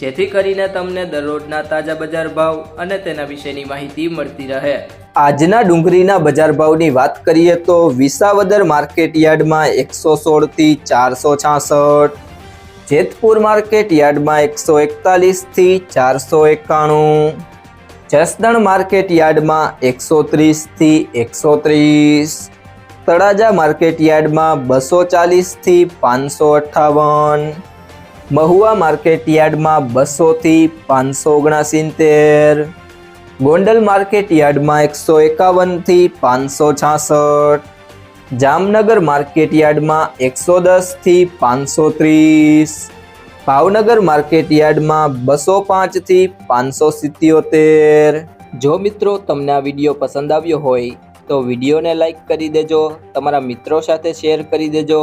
જેથી કરીને તમને દરરોજના તાજા બજાર ભાવ અને તેના વિશેની માહિતી મળતી રહે. આજના ડુંગળીના બજાર ભાવની વાત કરીએ તો વિસાવદર માર્કેટ યાર્ડમાં એકસો સોળથી ચારસો છાસઠ, જેતપુર માર્કેટ યાર્ડમાં એકસો એકતાલીસથી ચારસો એકાણું, જસદણ માર્કેટ યાર્ડમાં એકસો ત્રીસથી એકસો ત્રીસ, તળાજા માર્કેટ યાર્ડમાં બસો ચાલીસથી પાંચસો અઠ્ઠાવન મહુવા માર્કેટ યાર્ડમાં બસોથી પાંચસો ઓગણસિત્તેર, ગોંડલ માર્કેટ યાર્ડમાં એકસો એકાવનથી પાંચસો છાસઠ, જામનગર માર્કેટ યાર્ડમાં એકસો દસથી પાંચસો ત્રીસ, ભાવનગર માર્કેટ યાર્ડમાં બસો પાંચથી પાંચસો સિત્યોતેર. જો મિત્રો તમને આ વીડિયો પસંદ આવ્યો હોય તો વિડીયોને લાઈક કરી દેજો, તમારા મિત્રો સાથે શેર કરી દેજો